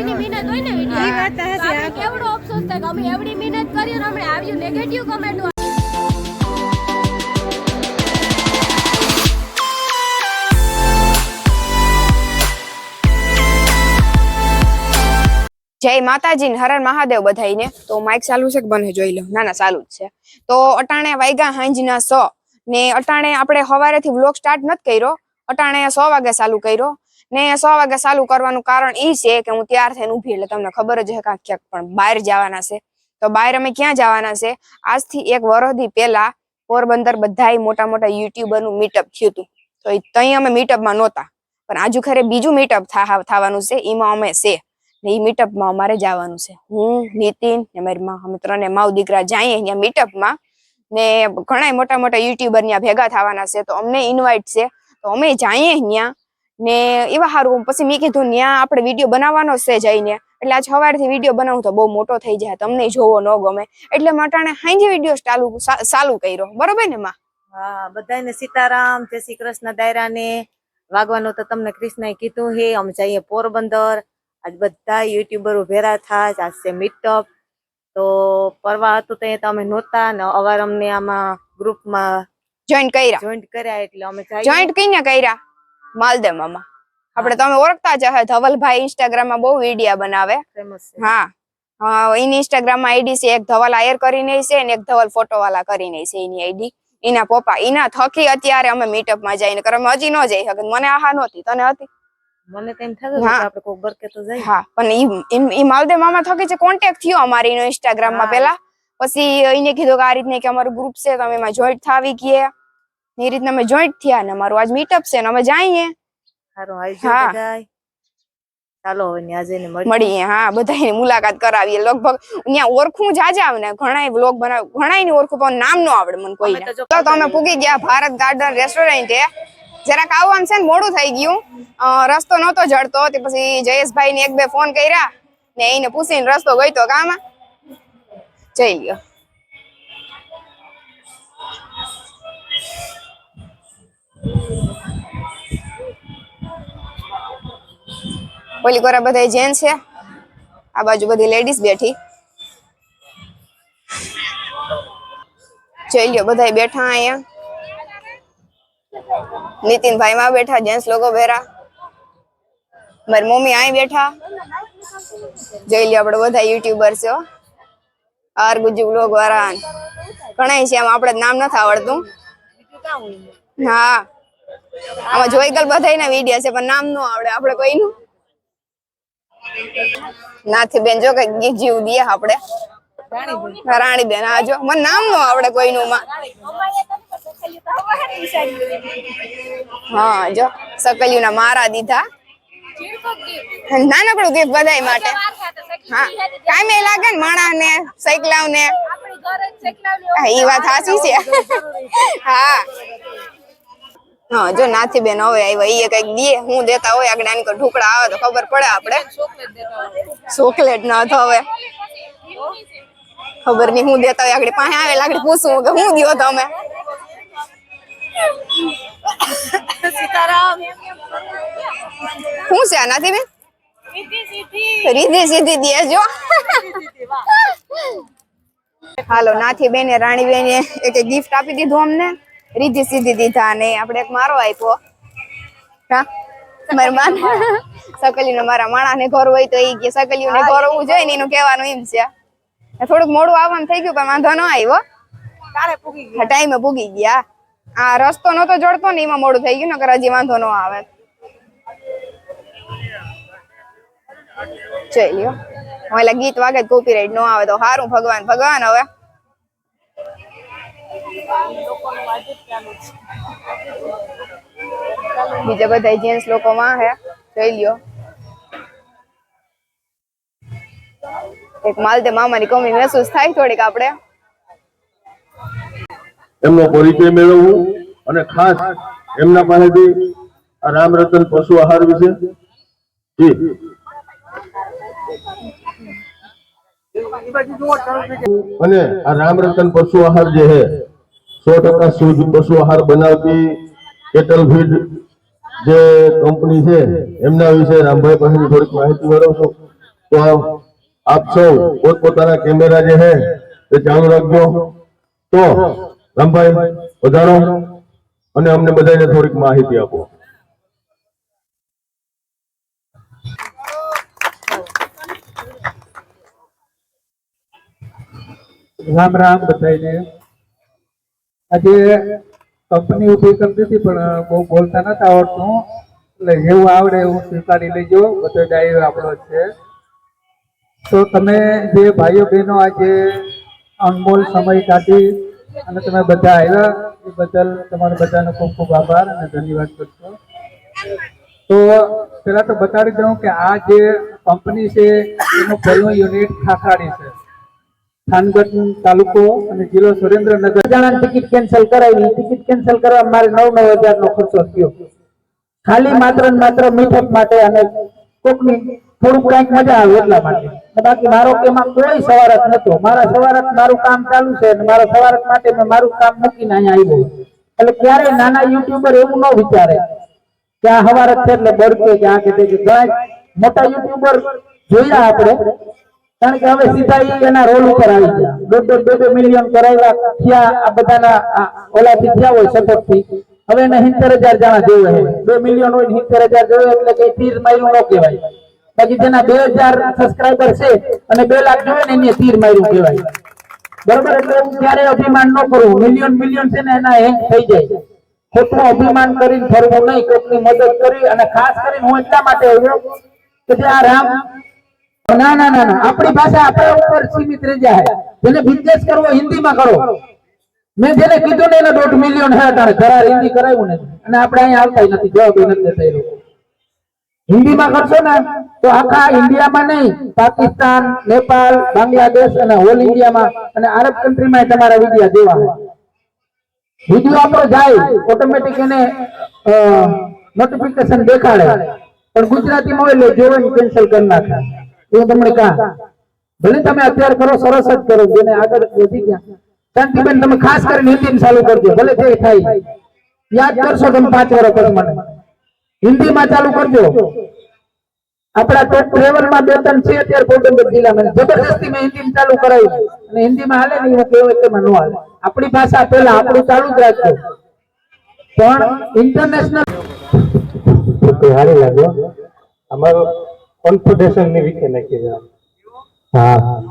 એવડીની મહેનત હોય ને વીડિયો ઈ વાત આપણે કેવડો અફસોસ થાય કે અમે એવડી મહેનત કરી અને અમને આવ્યું નેગેટિવ કમેન્ટ જય માતાજી ને હરણ મહાદેવ બધાઈને તો માઇક ચાલુ છે કે બને જોઈ લો. ના ના ચાલુ જ છે. તો અટાણે વાયગા હાંજના સો ને અટાણે આપણે સવારેથી વ્લોગ સ્ટાર્ટ નથી કર્યો. અટાણે સો વાગે ચાલુ કર્યો. ને સો વાગે ચાલુ કરવાનું કારણ એ છે કે હું તૈયાર થઈને ઊભી એટલે તમને ખબર જ છે કાંઈક ક્યાંક પણ બહાર જવાના છે. તો બહાર અમે ક્યાં જવાના છે? આજથી એક વરસથી પહેલા પોરબંદર બધાય મોટા મોટા યુટ્યુબરનું મીટઅપ થયું હતું તો તઈ અમે મીટઅપમાં નહોતા પણ આજુ ખરે બીજું મીટઅપ થવાનું છે એમાં અમે છે. ને એ મીટઅપમાં અમારે જવાનું છે. હું, નીતિન ને મારી મા, અમે ત્રણે માવ દીકરા જઈએ અહીંયા મીટઅપમાં ને ઘણા મોટા મોટા યુટ્યુબર ત્યાં ભેગા થવાના છે. તો અમને ઇન્વાઇટ છે. તો અમે જઈએ ત્યાં ને એવા સારું પછી મેં કીધું ત્યાં આપણે વીડિયો બનાવવાનો છે જઈને. એટલે આજ સવારથી વીડિયો બનાવું તો બહુ મોટો થઈ જાય તમને જોવો ન ગમે. એટલે મટાણે હાંજે વીડિયો ચાલુ ચાલુ કર્યો. બરોબર ને માં? હા બધાને સીતારામ જય શ્રી કૃષ્ણ દાયરાને. વાગવાનું તો તમને કૃષ્ણએ કીધું હે અમે જઈએ પોરબંદર. આજ બધા યુટ્યુબરો ભેરા થાય આજ છે મીટઅપ તો પરવા હતું તો તમે નહોતા ને અવાર અમને આમાં ગ્રુપમાં જોઈન્ટ કર્યા. જોઈન્ટ કર્યા એટલે અમે જોઈન્ટ કઈને કર્યા? માલદે મામા. આપણે તમે ઓળખતા જ હશે. ધવલભાઈ ઇન્સ્ટાગ્રામમાં બહુ વિડીયા બનાવે. હા. હા એની ઇન્સ્ટાગ્રામમાં આઈડી છે. એક ધવલ આયર કરીને છે ને એક ધવલ ફોટો વાળા કરીને છે એની આઈડી. એના પપ્પા એના થકી અત્યારે અમે મીટઅપમાં જઈને કરે હજી ન જઈ શકે મને આહા નહોતી. તને હતી? મને તો થતું આપણે કોઈ બરકે તો જઈએ. હા પણ ઈ- ઈ ઈ માલદે મામા થકી છે કોન્ટેક્ટ થયો અમારી ઇન્સ્ટાગ્રામમાં હા. પેલા પછી એને કીધું કે આ રીતને કે અમારું ગ્રુપ છે તમે એમાં જોઈન્ટ થાવી કીએ એ રીતના અમે જોઈન્ટ થયા ને અમારું આજ મીટઅપ છે ને અમે જઈએ. હા. ચાલો હવે ન્યા જઈને મળીએ. હા બધાની મુલાકાત કરાવીએ. લગભગ ત્યાં ઓળખું જાજા ને ઘણા વ્લોગ બનાવ ઘણાયની ઓળખું પણ નામ નો આવડે મને કોઈ તો તમે પૂગી ગયા ભારત ગાર્ડન રેસ્ટોરન્ટ જરાક આવવાનું છે ને મોડું થઈ ગયું. રસ્તો નહોતો જડતો. તે પછી જયેશભાઈ ને એક બે ફોન કર્યા ને એને પૂછીને રસ્તો ગયો તો કામાં. જઈ લ્યો ઓલી કોરા બધા જેન્ટ્સ છે. આ બાજુ બધી લેડીઝ બેઠી. જોઈ લ્યો બધા બેઠા અહીંયા. નીતિનભાઈ માં બેઠા, જેન્ટ્સ લોકો ભેરા. મારી મમ્મી અહીં બેઠા. જોઈ લ્યો આપણે બધા યુટ્યુબર છે આર ગુજુ બ્લોગ વાળા. ઘણા છે, આમ આપણે નામ નથી આવડતું. હા. આમાં જોઈ ગયેલ બધા વીડિયો છે, પણ નામ નો આવડે, આપણે કોઈનું. નાથી બેન જો કઈ ગીત જેવું દઈએ આપણે. રાણી બેન આજો મને નામ નો આવડે કોઈનું માં હા, જો સકલિયું ના મારા દીધા. નાનકડું ગીત બધાય માટે. હા કાંઈ લાગે ને માણા ને સાયકલાવ ને એ વાત સાચી છે. હા. હા જો નાથી બેન હવે આવ્યા એ કંઈક દે હું દેતા હોય આગળ આની ઢોકળા આવે તો ખબર પડે આપણે. ચોકલેટ ના હવે. ખબર નહીં હું દેતા હોય આગળ પાસે આવે આગળ પૂછું કે હું દો તમે? શું છે આ નાથી બેન રીધી સીધી દેજો હાલો નાથી બેને રાણી બેને એક ગિફ્ટ આપી દીધું અમને. રીધી સીધી દીધા ને આપણે એક મારો આપ્યો. હા? મારા માન સકલી ને મારા માણા ને ઘર હોય તો એ કે સકલીયું ને ઘર હોવું જોઈએ ને એનું કહેવાનું એમ છે. થોડુંક મોડું આવવાનું થઈ ગયું પણ વાંધો ન આવ્યો. તારે પૂગી ગયા. ટાઈમે પૂગી ગયા. આ રસ્તો નતો જડતો ને એમાં મોડું થઈ ગયું નકર હજી વાંધો ન આવે. ચલ્યો લ્યો. ઓલા ગીત વાગે કોપીરાઈટ નો આવે તો સારું ભગવાન ભગવાન હવે. બીજા બધા જેન્ટ્સ લોકો માં હે, જોઈ લ્યો. એક માલદે મામાની કમી મહેસૂસ થાય થોડીક આપણે. એમનો પરિચય મેળવવું અને ખાસ એમના પાસેથી આ રામ રતન પશુ આહાર વિશે. જી. અને આ રામ રતન પશુ આહાર જે છે સો ટકા શુદ્ધ પશુ આહાર બનાવતી કેટલ ફીડ જે કંપની છે, એમના વિશે રામભાઈ પાસેથી થોડીક માહિતી મેળવશો તો આપ સૌ પોતપોતાના કેમેરા જે છે, એ ચાલુ રાખજો. તો રામભાઈ, વધારો અને અમને બધાને થોડીક માહિતી આપો. રામ રામ બધાને આજે કંપની ઊભી કરતી હતી પણ બહુ બોલતા નતા આવડતું. એટલે જેવું આવડે એવું સ્વીકારી લેજો. બધો ડાયરો આપણો છે. તો તમે જે ભાઈઓ બહેનો આજે અનમોલ સમય કાઢી અને તમે બધા આવ્યા એ બદલ તમારા બધાનો ખૂબ ખૂબ આભાર અને ધન્યવાદ કરશો. તો પેલા તો બતાડી દઉં કે આ જે કંપની છે, એનું પહેલું યુનિટ ખાખરાડી છે. થાનગઢ તાલુકો અને જિલ્લો સુરેન્દ્રનગર. જણાની ટિકિટ કેન્સલ કરાવી. ટિકિટ કેન્સલ કરવા મારે નવ નવ હજાર નો ખર્ચો થયો. ખાલી માત્ર માત્ર મીઠપ માટે અને કોકની થોડુંક કંઈક મજા આવે એટલા માટે. બાકી મારો એમાં કોઈ સવારત નતો મારા સવારત મારું કામ ચાલુ છે અને મારા સવારત માટે મેં મારું કામ મૂકીને અહીંયા આવ્યો એટલે ક્યારેય નાના યુટ્યુબર એવું ન વિચારે કે આ હવારત છે એટલે બળકે કે આ કે તે મોટા યુટ્યુબર જોયા આપણે. કારણ કે હવે સીધા એના રોલ ઉપર આવી ગયા. દોઢ દોઢ, બે મિલિયન કરાવ્યા, થયા, આ બધાના ઓલાથી થયા હોય સપોર્ટથી હવે એને સિત્તેર હજાર જણા જોવે બે મિલિયન હોય સિત્તેર હજાર જોવે એટલે કે તીર માર્યું ન કહેવાય. બાકી જેના બે હજાર સબસ્ક્રાઈબર છે અને બે લાખ જોવે ને એને તીર માર્યું કહેવાય. બરોબર? એટલે હું ક્યારે અભિમાન ન કરું. મિલિયન મિલિયન છે ને એના હેંગ થઈ જાય. ખોટું અભિમાન કરીને ફરવું નહીં. કોઈકની મદદ કરી અને ખાસ કરીને હું એટલા માટે આવ્યો કે આ રામ ના ના ના આપણી ભાષા આપણા ઉપર સીમિત રહી જાય. જેને બિઝનેસ કરવો હિન્દીમાં કરો. મેં જેને કીધું ને એને દોઢ મિલિયન હે તારે કરાર હિન્દી કરાવ્યું ને. અને આપણે અહીંયા આવતા નથી. જવાબ નથી દેતા એ હિન્દીમાં કરશો ને, તો આખા ઇન્ડિયામાં નહીં, પાકિસ્તાન, નેપાળ, બાંગ્લાદેશ અને હોલ ઇન્ડિયામાં અને આરબ કન્ટ્રીમાં તમારા વિડિયા જોવા વીડિયો આપણો જાય ઓટોમેટિક એને નોટિફિકેશન દેખાડે. પણ ગુજરાતીમાં હોય એટલે જોવે કેન્સલ કરી નાખે. તમને કહા, ભલે તમે અત્યારે કરો, સરસ જ કરો, જેને આગળ વધી ગયા. શાંતિબેન, તમે ખાસ કરીને હિન્દી ચાલુ કરજો, ભલે જે થાય. યાદ કરશો તમે પાંચ વર્ષ પછી મને. હિન્દીમાં ચાલુ કરજો. આપણા ટોપ ટ્રેવલમાં બે ત્રણ છે અત્યારે પોરબંદર જિલ્લામાં. જબરદસ્તી મેં હિન્દી ચાલુ કરાવી અને હિન્દીમાં હાલે નહીં, હું કહેવાય કે ન હાલે. આપણી ભાષા પહેલા આપણું ચાલુ જ રાખજો. પણ ઇન્ટરનેશનલ હારી લાગ્યો અમારો કોન્ફિડેશનની વિશે નાખી જવા હા.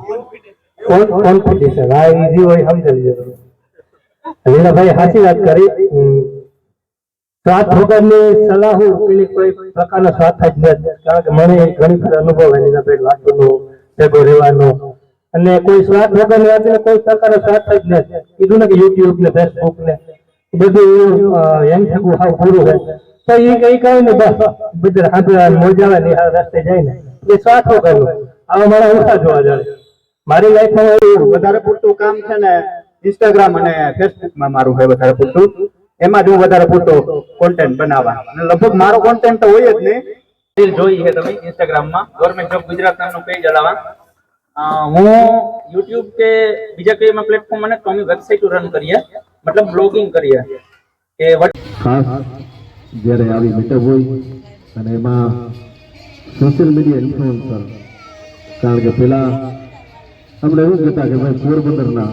કોન્ફિડેશન આ ઈઝી હોય સમજી લેજો લીલાભાઈ સાચી વાત કરી. સ્વાદ વગરની સલાહ પેલી કોઈ પ્રકારનો સ્વાદ જ નથી. કારણ કે મને ઘણી બધા અનુભવ એની ભાઈ વાંચવાનો ભેગો રહેવાનો. અને કોઈ સ્વાદ વગરની વાતને કોઈ પ્રકારનો સ્વાદ જ નથી. કીધું ને કે યુટ્યુબ ને ફેસબુક ને બધું એમ થયું હાવ પૂરું છે તો એ કઈ કહ્યું ને બસ બધા હાથ મોજાવે ને રસ્તે જઈને એ સ્વાદ વગરનું આવા મારા ઓછા જોવા જાય. મારી લાઈફમાં વધારે પૂરતું કામ છે ને ઇન્સ્ટાગ્રામ અને ફેસબુકમાં મારું હોય વધારે પૂરતું. એમાં જ હું વધારે પૂરતો કોન્ટેન્ટ બનાવવા. અને લગભગ મારો કોન્ટેન્ટ તો હોય જ નહીં રીલ જોઈ છે તમે ઇન્સ્ટાગ્રામમાં ગવર્મેન્ટ જોબ ગુજરાત નામનું પેજ હલાવા હું યુટ્યુબ કે બીજા કોઈ એમાં પ્લેટફોર્મ મને તો અમે વેબસાઇટ રન કરીએ. મતલબ બ્લોગિંગ કરીએ. કે વટ ખાસ જ્યારે આવી મીટઅપ હોય, અને એમાં સોશિયલ મીડિયા ઇન્ફ્લુઅન્સર કારણ કે પેલા આપણે એવું કહેતા કે ભાઈ પોરબંદરના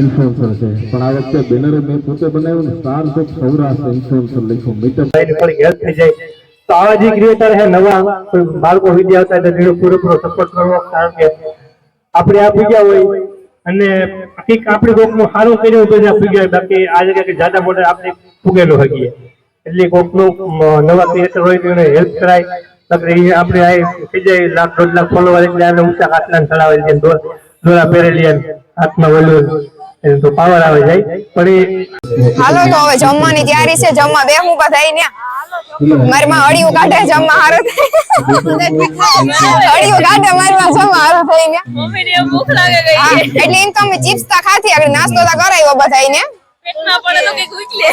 ઇન્ફ્લુઅન્સર છે. પણ આ વખતે બેનરે મેં પોતે બનાવ્યું ને ઓફ સૌરાષ્ટ્ર ઇન્ફ્લુઅન્સર લખ્યું મીટઅપ હેલ્પ થઈ જાય. તો આવા જે ક્રિએટર છે, નવા બાળકો વિદ્યા આવતા હોય તો એનો પૂરેપૂરો સપોર્ટ કરવો, કારણ કે આપણે આ પૂગ્યા હોય, અને કંઈક આપણે કોઈકનું સારું કર્યું તો જ આ પૂગ્યા બાકી આ જગ્યા કે જાડા મોટા આપણે પૂગેલું હકીએ. એટલે કોકનું નવા ક્રિએટર હોય તો એને હેલ્પ કરાય. નકર આપણે આ થઈ જાય લાખ દોઢ લાખ ફોલોવર એટલે આને ઊંચા કાટલા ચડાવે છે દોર દોરા પહેરેલી હાથમાં વલું એને તો પાવર આવે જાય. પણ એ હાલો તો હવે જમવાની તૈયારી છે જમવા બેહું બધા ને મારી માં અડિયું કાઢે જમવા હારો થાય. અડિયું કાઢે મારમાં જમવા હારું થઈ ને મમ્મીને ભૂખ લાગે ગઈ એટલે એમ તો અમે ચિપ્સ તા ખાધી આગળ નાસ્તો તા કરાવ્યો બધાને પેટમાં પડે તો કંઈક ઉકલે.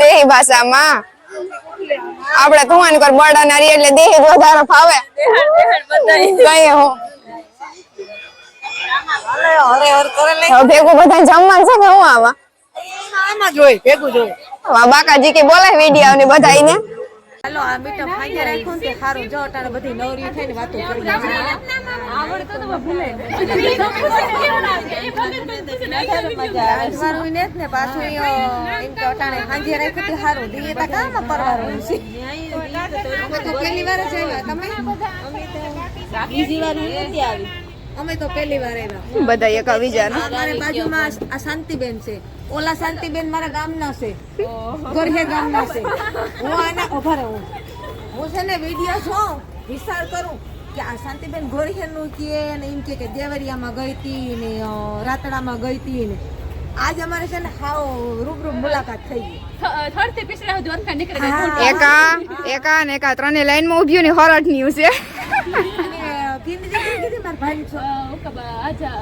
દેહી ભાષામાં. આપણે તુમાન કર બડા નારી એટલે દેહી વધારે ફાવે. કઈ હું. ભેગું બધા જમવાનું છે કે હું આમાં આમાં જોઈ ભેગું જોઈ બાકાજી કે બોલાય વીડિયો ને બધાઈને હાલો આ મીઠા ફાઈ રાખ્યું ને સારું. જો અટાણે બધી નવરી થઈને વાતો કરી આવડતો તો ભૂલે. વાળું ને જ ને પાછું એમ કે અટાણે સાંજે રાખ્યું તે સારું. દીએ તા કામાં પરવારવાનું છે. તો પહેલી વાર જ આવ્યા. તમે? બીજી વાર નથી આવી. અમે તો પહેલી વાર આવ્યા. બધા એકા બીજા અમારે બાજુમાં આ શાંતિબેન છે. ઓલા શાંતિબેન મારા ગામના છે. ગોરહે ગામના છે. હું આના ઊભા રહું. હું છે ને વીડિયો જોઉં વિચાર કરું કે આ શાંતિબેન ગોરહેનું કે ને એમ કે કે દેવરિયામાં ગઈ હતી ને રાતડામાં ગઈ હતી ને. આજ અમારે છે ને હાવ રૂબરૂ મુલાકાત થઈ ગઈ. થર્ડથી નીકળે એકા એકા ને એકા ત્રણે લાઈનમાં ઉભ્યું ને હોરટ ન્યૂઝ છે. કીધી દીકરી કીધી મારા ભાઈ છો. આજા.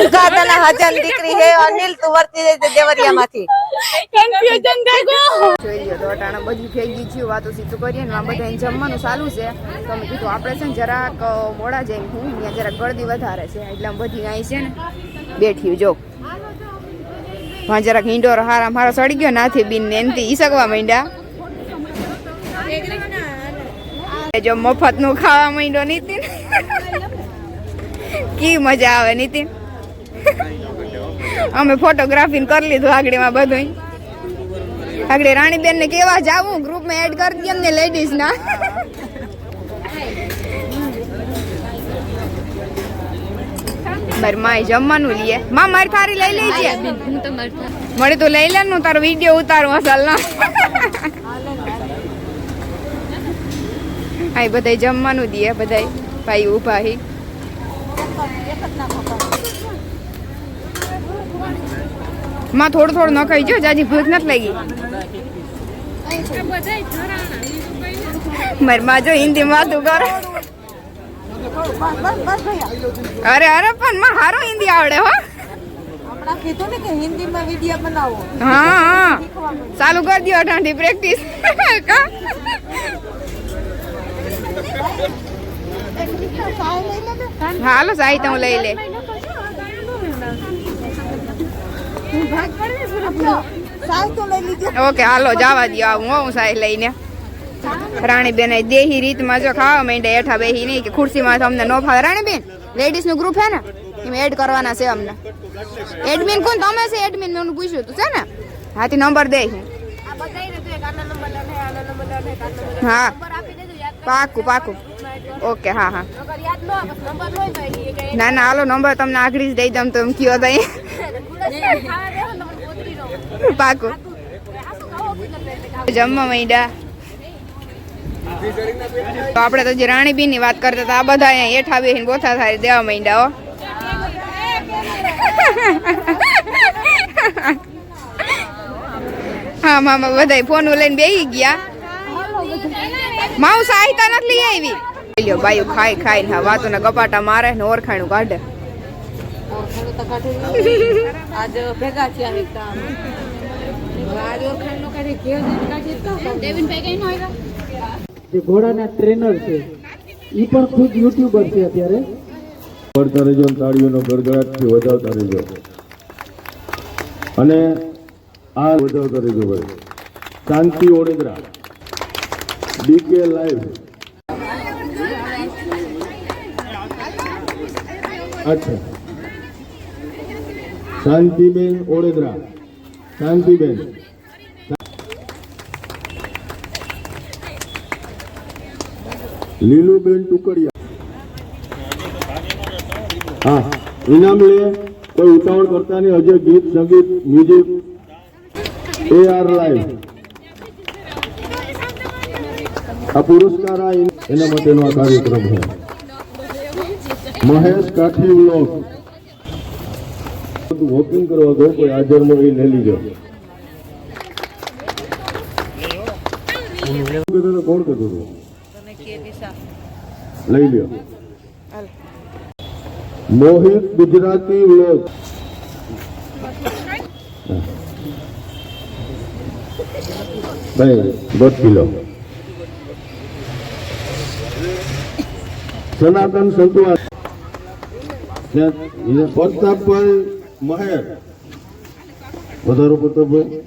ઉકાતાનો હજન દીકરી હે અનિલ તું વર્તી જઈ તે દેવરિયામાંથી. કન્ફ્યુઝન થઈ ગયો જોઈ લ્યો દોટાણા બધી ભેગી થયું વાતો સીધું કરીએ ને આ બધા જમવાનું ચાલુ છે. તો અમે કીધું આપણે છે ને જરાક મોડા જઈને હું ત્યાં જરાક ગળદી વધારે છે એટલે બધી અહીં છે ને બેઠી જો. હા જરાક ઈંડોર હારા મારો સડી ગયો નાથી બીન ને એનથી ઈસકવા માંડ્યા. જો મફતનું ખાવા માંડ્યો નીતિન. કી મજા આવે નીતિન? અમે ફોટોગ્રાફી કરી લીધું આગળમાં બધું આગળ રાણીબેન ને કેવા જાવું? ગ્રુપમાં એડ કરી દઈએ ને લેડીઝ ના. મારી માય જમવાનું લઈએ માં મારી થારી લઈ લેજે. મળે તો લઈ લે ને તારો વીડિયો ઉતારું અસલ ના. આ બધા જમવાનું દે બધા ભાઈ ઊભા હી. માં થોડું થોડું નખાઈ જો જાજી ભૂખ નથી લાગી. મારી માં જો હિન્દી માં તું કરે અરે અરે પણ માં હારો હિન્દી આવડે હો. હમણાં કીધું ને કે હિન્દીમાં વિડિયો બનાવો. હા હા. ચાલુ કરી દો અઠાણી પ્રેક્ટિસ. હાલો હાલો તો હું લઈ લે. ઓકે હાલો જવા દો આવું હું સાહી લઈને. રાણીબેન દેહી રીતમાં જો ખાવા માંડે એઠા બેહી નહીં કે ખુરશીમાં અમને નો ફાવે. રાણીબેન લેડીઝનું ગ્રુપ હે ને એમાં એડ કરવાના છે અમને. એડમિન કોણ? તમે છે એડમિન મેં પૂછ્યું તું છે ને? હાથી નંબર દે હું. પાકું પાકું. ઓકે હા હા. ન ન હાલો નંબર તમને આગળ જ દઈ દઉં તો એમ કયો તઈ પાકું. જમવા માંડ્યા. તો આપણે તો જે રાણીબીનની વાત કરતા હતા આ બધા અહીંયા એઠા બેહીને બોથા થાય દેવા માંડ્યા હા. મામા બધા ફોન લઈને બેસી ગયા. માઉ સાહિતા નથી લઈ આવી. લ્યો બાયું ખાઈ ને હા વાતો ને કપાટા મારે ને ઓરખાણું કાઢે. આજ ભેગા થયા એક કામ. નો કાઢી ઘેર કાઢી તો. દેવીનભાઈ કઈ ન આવ્યા જે ઘોડાના ટ્રેનર છે એ પણ ખુદ યુટ્યુબર છે અત્યારે. પડતા રહેજો તાળીઓનો ગડગડાટથી વધાવતા રહેજો. અને આ વધાવતા રહેજો ભાઈ. શાંતિ ઓડેદરા ડીકે લાઈવ અચ્છા. શાંતિબેન ઓડેદરા શાંતિબેન. લીલુબેન ટુકડિયા. હા, ઇનામ લે, કોઈ ઉતાવળ કરતા નહીં. હજે ગીત, સંગીત મ્યુઝિક એ આર લાઈવ આ પુરસ્કાર આ એના માટેનો આ કાર્યક્રમ છે. મહેશ કાઠી વ્લોગ. વોકિંગ કરવા ગયો, કોઈ હાજરમાં એ લઈ લીધો કોણ કીધું? લઈ લ્યો. મોહિત ગુજરાતી લોક ભાઈ કિલો. સનાતન સંતવાસ પ્રતાપભાઈ મહેર. વધારો પડતો ભાઈ.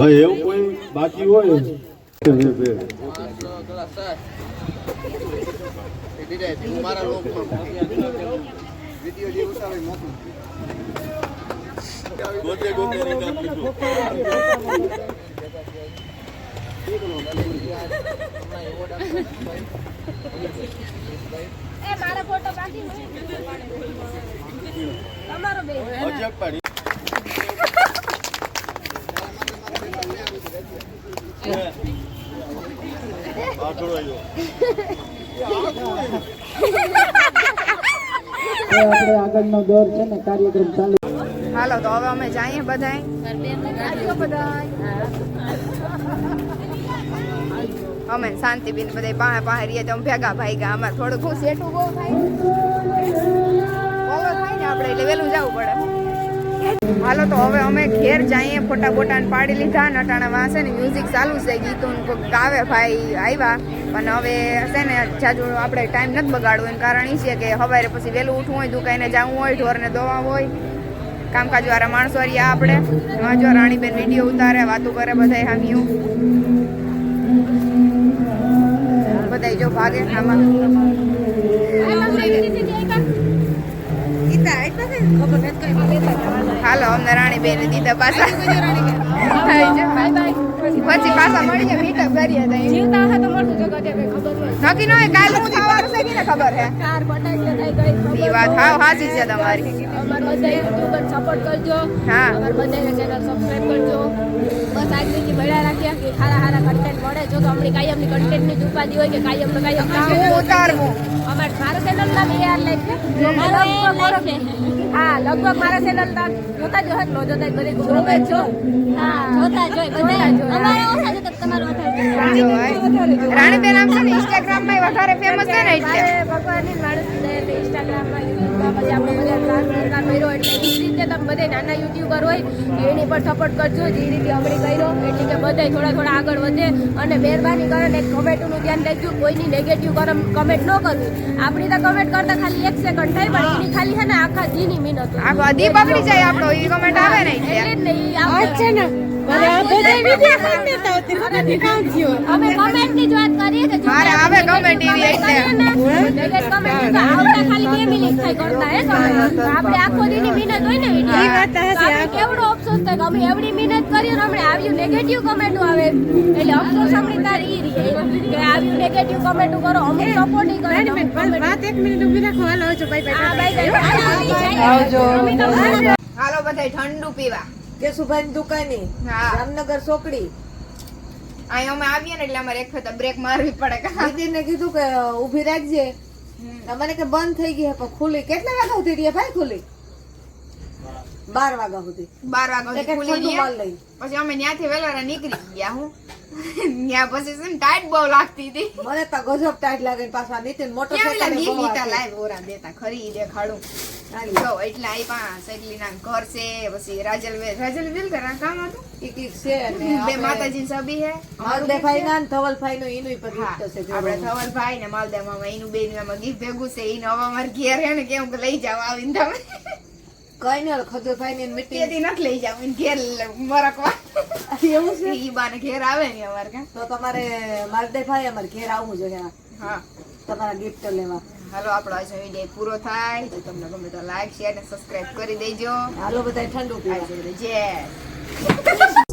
એવું કોઈ બાકી હોય? તમારો બે. એ મારો ફોટો બાકી તમારો બે હાલો, તો હવે અમે જઈએ બધાય. અમે શાંતિબેન બધા પાસે પાસે રહીએ તો અમે ભેગા ભાઈ ગયા અમારે થોડું ખુશ એટલું બહુ થાય. ઓવર થાય ને આપણે, એટલે વહેલું જવું પડે. હાલો તો હવે અમે ઘેર જઈએ ફોટા બોટા પાડી લીધા, નટાણા વાંસે ને મ્યુઝિક ચાલુ છે ગીતો કોઈક ગાવે ભાઈ આવ્યા પણ હવે છે ને જાજુ આપણે ટાઈમ નથી બગાડવો, એનું કારણ એ છે કે સવારે પછી વહેલું ઉઠવું હોય, દુકાને જવું હોય, ઢોરને દોવા હોય. કામકાજ વાળા માણસો રહ્યા આપણે. એમાં જો રાણીબેન વીડિયો ઉતારે, વાતો કરે બધાય હામ્યું બધાય જો ભાગે આમાં. હાલો અમને રાણીબેન દીધા પાછા. પછી પાછા મળીએ મીટઅપ કરીએ જીવતા હતા તો મળતું જગત નક્કી ન હોય કાલ હું થવાનું છે કે ને ખબર હે? કાર બટાઈ કે ગઈ એ વાત હાવ સાચી છે તમારી. અમાર બધા યુટ્યુબર સપોર્ટ કરજો. હા. અમાર બધાને ચેનલ સબસ્ક્રાઇબ કરજો. બસ આજ સુધી મળ્યા રાખ્યા કે સારા સારા કન્ટેન્ટ મળે. જો તો અમની કાયમની કન્ટેન્ટની જ ઉપાધિ હોય કે કાયમ ને કાયમ ઉતારવું. અમાર મારા ચેનલ ના એ આર લાઈફ છે હા લગભગ મારા ચેનલ નામ જોતા જ હોય નો જોતા બધી જોવે છો હા જોતા જોઈ બધા અમારે ઓછા જોતા તમારું વધારે રાણીબેન આમ છે ને ઇન્સ્ટાગ્રામમાં વધારે ફેમસ છે ને એટલે. મારે ભગવાનની માણસની દયાથી ઇન્સ્ટાગ્રામમાં યુટ્યુબમાં પછી આપણે બધા ટ્રાન્સફર કર્યો એટલે એ રીતે તમે બધે નાના યુટ્યુબર હોય એની પણ સપોર્ટ કરજો જે રીતે અમણી કર્યો એટલે કે બધા થોડા થોડા આગળ વધે અને મહેરબાની કરીને એક કમેન્ટનું ધ્યાન રાખજો કોઈની નેગેટિવ કમેન્ટ ન કરવી. આપણી તો કમેન્ટ કરતા ખાલી એક સેકન્ડ થાય પણ એની ખાલી છે ને આખા જીની મહેનત બધી પકડી જાય આપણો એ કમેન્ટ આવે ને એટલે જ ને ઈ આવે એટલે. કેવડો અફસોસ થાય અમે એવડી મહેનત કરી અને આવ્યું નેગેટિવ કમેન્ટ આવે. એટલે અફસોસ અમને તારી ઈ રહે. કે આવ્યું નેગેટિવ કમેન્ટ કરો અમુક સપોર્ટ કરો વાત એક મિનિટ ઊભી રાખો. હાલો આવજો બાય બાય આવજો. હાલો બધા ઠંડુ પીવા. કેશુભાઈ દુકાની જામનગર સોકડી. અહીં અમે આવીએ ને એટલે અમારે એક વખત બ્રેક મારવી પડે. દીદીને કીધું કે ઊભી રાખજે. મને કે બંધ થઈ ગઈ પણ ખુલી. કેટલા વાગ્યા સુધી રહી ભાઈ ખુલી? બાર વાગ્યા સુધી. બાર વાગ્યા સુધી ખુલી પછી અમે ત્યાંથી વેલા નીકળી ગયા હું. ત્યાં પછી છે ટાઈટ બહુ લાગતી હતી. મને તો ગજબ ટાઈટ લાગે પાછા નીતિન મોટો લાઈવ ઓરા દેતા ખરી દેખાડું. જો એટલે આઈ પા સગલીના ઘર છે પછી રાજલ રાજલ વેલ કરા કામ હતું? એક એક છે બે માતાજી સબી હે? માલદેભાઈ ના ધવલ ધવલભાઈ નું ઈનું પર ગિફ્ટ છે આપણે ધવલ ધવલભાઈ ને માલદે મામા એનું બેન મામા ગીત ભેગું છે ઈ નવા માર ઘેર હે ને કેમ કે લઈ જાવ આવીને તમે. કઈ નહીં ખજુરભાઈ ની મીટિંગ. તેથી નથી લઈ જાવ ઘેર મરકવા. એવું છે? ઈ બાને ઘેર આવે ને અમારે કે? તો તમારે માલદેભાઈ અમારે ઘેર આવવું જોઈએ હા. તમારા ગિફ્ટ લેવા. હાલો આપણો આજનો વીડિયો પૂરો થાય. જો તમને ગમે તો લાઈક શેર ને સબસ્ક્રાઇબ કરી દેજો. હાલો બધાય ઠંડુ પીવા. જય.